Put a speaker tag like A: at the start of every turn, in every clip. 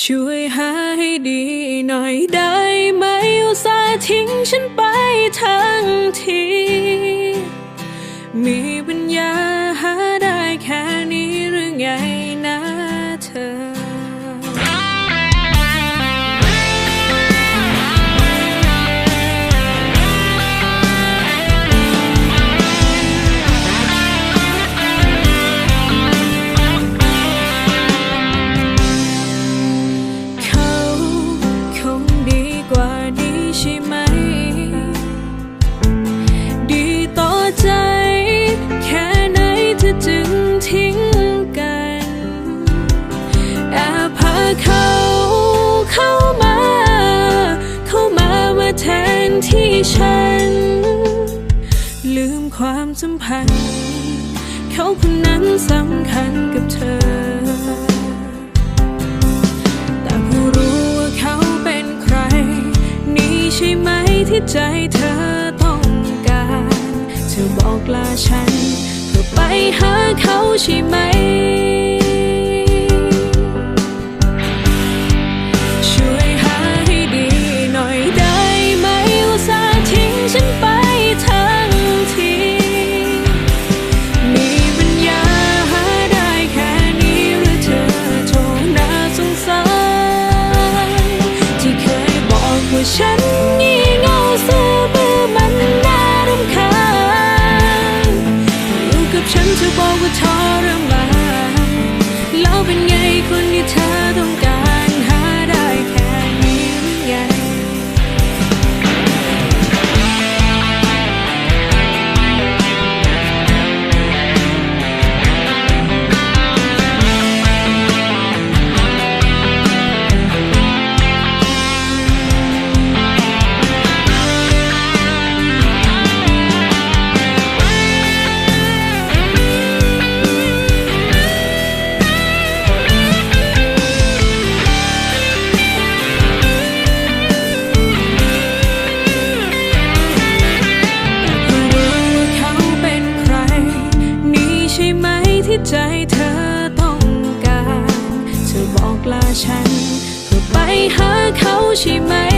A: ช่วยหาให้ดีหน่อยได้ไหมอุตส่าห์ทิ้งฉันไปทั้งที ความสัมพันธ์ เขาคนนั้นสำคัญกับเธอ แต่ผู้รู้ว่าเขาเป็นใคร นี่ใช่ไหมที่ใจเธอต้องการ เธอบอกลาฉันเพื่อไปหาเขาใช่ไหม ฉัน ใจเธอต้องการ เธอบอกลาฉัน เพื่อไปหาเขาใช่ไหม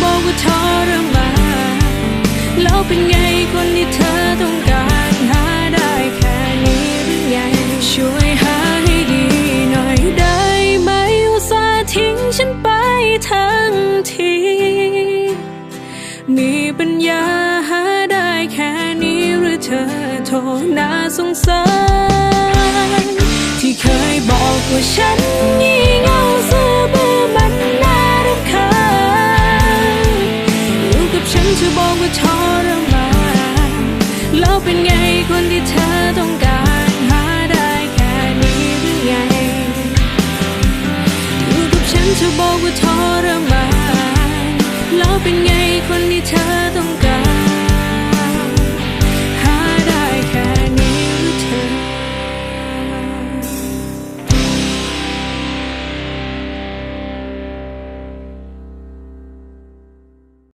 A: กับฉันเธอบอกว่าทรมานแล้วเป็นไงคนที่เธอต้องการหาได้แค่นี้หรือไง ช่วยหาให้ดีหน่อยได้ไหมอุตส่าห์ทิ้งฉันไปทั้งที มีปัญญาหาได้แค่นี้หรือเธอโทรน่าสงสาร ว่าทรมานแล้วเป็นไงคนที่เธอต้องการหาได้แค่นี้หรือไงอยู่กับฉันเธอบอกว่าทรมานแล้วเป็นไงคนที่เธอต้อง